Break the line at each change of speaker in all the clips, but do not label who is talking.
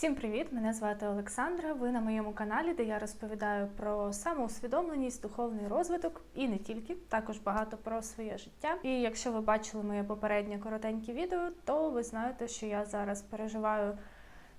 Всім привіт! Мене звати Олександра. Ви на моєму каналі, де я розповідаю про самоусвідомленість, духовний розвиток і не тільки, також багато про своє життя. І якщо ви бачили моє попереднє коротеньке відео, то ви знаєте, що я зараз переживаю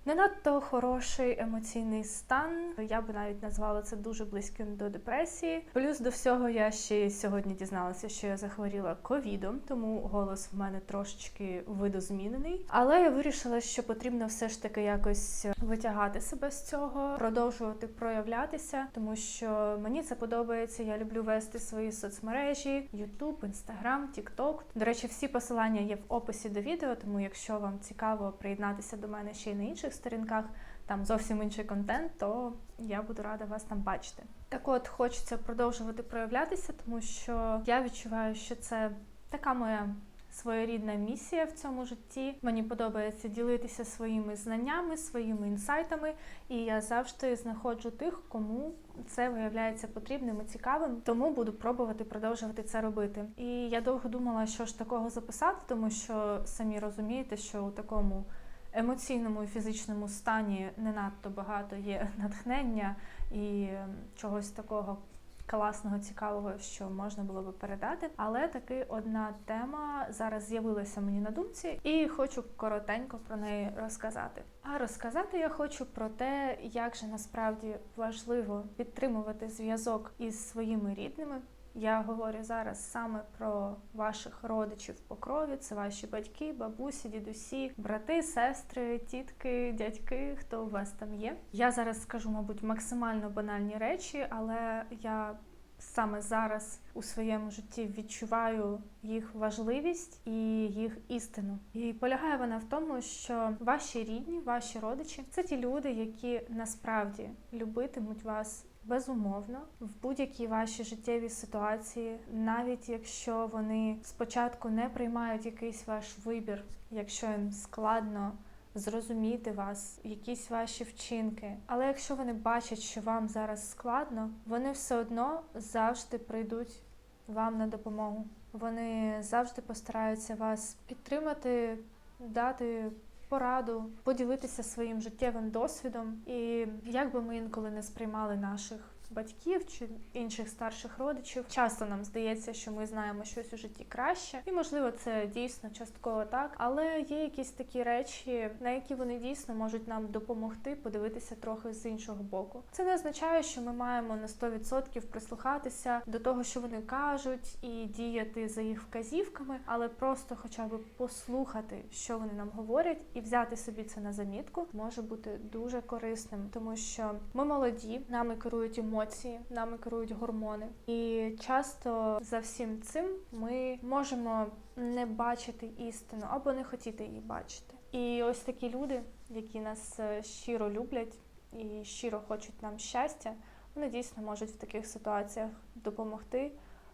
не надто хороший емоційний стан. Я би навіть назвала це дуже близьким до депресії. Плюс до всього я ще сьогодні дізналася, що я захворіла ковідом, тому голос в мене трошечки видозмінений. Але я вирішила, що потрібно все ж таки якось витягати себе з цього, продовжувати проявлятися, тому що мені це подобається. Я люблю вести свої соцмережі: YouTube, Instagram, TikTok. До речі, всі посилання є в описі до відео, тому якщо вам цікаво приєднатися до мене ще й на інших сторінках, там зовсім інший контент, то я буду рада вас там бачити. Так от хочеться продовжувати проявлятися, тому що я відчуваю, що це така моя своєрідна місія в цьому житті. Мені подобається ділитися своїми знаннями, своїми інсайтами, і я завжди знаходжу тих, кому це виявляється потрібним і цікавим. Тому буду пробувати продовжувати це робити. І я довго думала, що ж такого записати, тому що самі розумієте, що у такому емоційному і фізичному стані не надто багато є натхнення і ем, чогось такого. Класного, цікавого, що можна було би передати, але таки одна тема зараз з'явилася мені на думці, і хочу коротенько про неї розказати. А розказати я хочу про те, як же насправді важливо підтримувати зв'язок із своїми рідними, я говорю зараз саме про ваших родичів по крові. Це ваші батьки, бабусі, дідусі, брати, сестри, тітки, дядьки, хто у вас там є. Я зараз скажу, мабуть, максимально банальні речі, але я саме зараз у своєму житті відчуваю їх важливість і їх істину. І полягає вона в тому, що ваші рідні, ваші родичі це ті люди, які насправді любитимуть вас Безумовно, в будь-якій вашій життєвій ситуації, навіть якщо вони спочатку не приймають якийсь ваш вибір, якщо їм складно зрозуміти вас, якісь ваші вчинки. Але якщо вони бачать, що вам зараз складно, вони все одно завжди прийдуть вам на допомогу. Вони завжди постараються вас підтримати, дати пораду, поділитися своїм життєвим досвідом. І як би ми інколи не сприймали наших батьків чи інших старших родичів, часто нам здається, що ми знаємо щось у житті краще, і можливо це дійсно частково так, але є якісь такі речі, на які вони дійсно можуть нам допомогти подивитися трохи з іншого боку. Це не означає, що ми маємо на 100% прислухатися до того, що вони кажуть, і діяти за їх вказівками, але просто, хоча б послухати, що вони нам говорять, і взяти собі це на замітку, може бути дуже корисним, тому що ми молоді, нами керують емоції, нами керують гормони, і часто за всім цим ми можемо не бачити істину або не хотіти її бачити. І ось такі люди, які нас е, щиро люблять і щиро хочуть нам щастя, вони дійсно можуть в таких ситуаціях допомогти,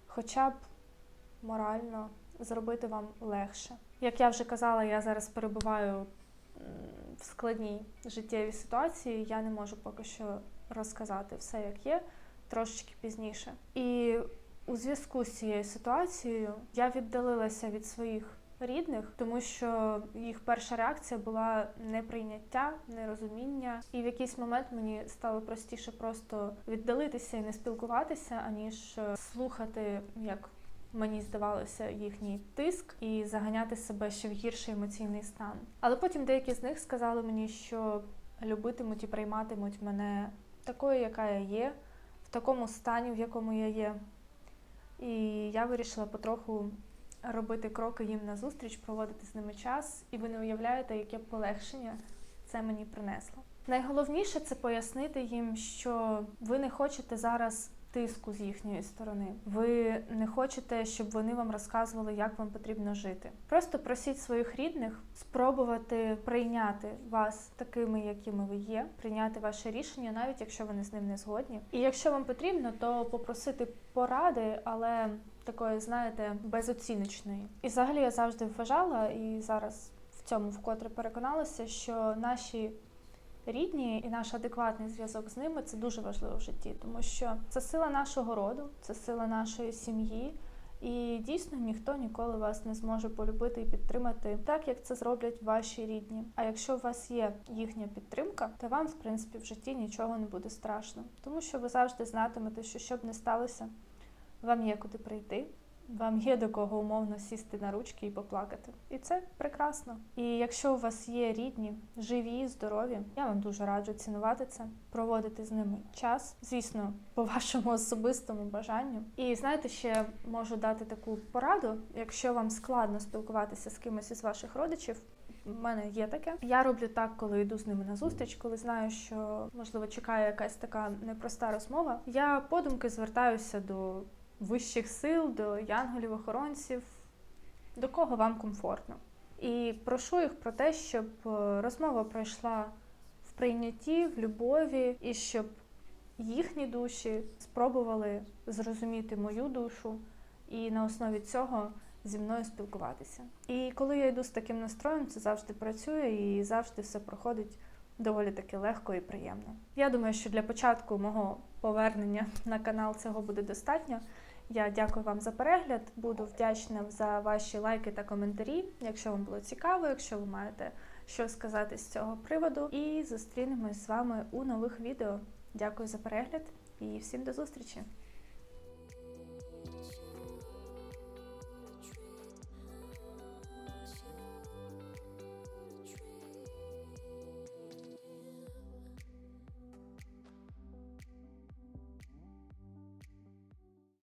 хоча б морально зробити вам легше. Як я вже казала, я зараз перебуваю в складній життєвій ситуації, я не можу поки що розказати все, як є, трошечки пізніше. І у зв'язку з цією ситуацією я віддалилася від своїх рідних, тому що їх перша реакція була неприйняття, нерозуміння. І в якийсь момент мені стало простіше просто віддалитися і не спілкуватися, аніж слухати, як мені здавалося, їхній тиск і заганяти себе ще в гірший емоційний стан. Але потім деякі з них сказали мені, що любитимуть і прийматимуть мене такою, яка я є, в такому стані, в якому я є. І я вирішила потроху робити кроки їм назустріч, проводити з ними час, і ви не уявляєте, яке полегшення це мені принесло. Найголовніше це пояснити їм, що ви не хочете зараз тиску з їхньої сторони. Ви не хочете, щоб вони вам розказували, як вам потрібно жити. Просто просіть своїх рідних спробувати прийняти вас такими, якими ви є, прийняти ваше рішення, навіть якщо вони з ним не згодні. І якщо вам потрібно, то попросити поради, але такої, знаєте, безоціночної. І взагалі я завжди вважала і зараз в цьому вкотре переконалася, що наші рідні і наш адекватний зв'язок з ними це дуже важливо в житті, тому що це сила нашого роду, це сила нашої сім'ї. І дійсно ніхто ніколи вас не зможе полюбити і підтримати так, як це зроблять ваші рідні. А якщо у вас є їхня підтримка, то вам, в принципі, в житті нічого не буде страшно, тому що ви завжди знатимете, що що б не сталося, вам є куди прийти. Вам є до кого умовно сісти на ручки і поплакати. І це прекрасно. І якщо у вас є рідні, живі, здорові, я вам дуже раджу цінувати це, проводити з ними час, звісно, по вашому особистому бажанню. І знаєте, ще можу дати таку пораду, якщо вам складно спілкуватися з кимось із ваших родичів. У мене є таке. Я роблю так, коли йду з ними на зустріч, коли знаю, що можливо чекає якась така непроста розмова. Я подумки звертаюся до вищих сил, до янголів-охоронців, до кого вам комфортно. І прошу їх про те, щоб е, розмова пройшла в прийнятті, в любові, і щоб їхні душі спробували зрозуміти мою душу і на основі цього зі мною спілкуватися. І коли я йду з таким настроєм, це завжди працює і завжди все проходить доволі таки легко і приємно. Я думаю, що для початку мого повернення на канал цього буде достатньо. Я дякую вам за перегляд. Буду вдячна за ваші лайки та коментарі, якщо вам було цікаво, якщо ви маєте що сказати з цього приводу. І зустрінемось з вами у нових відео. Дякую за перегляд і всім до зустрічі!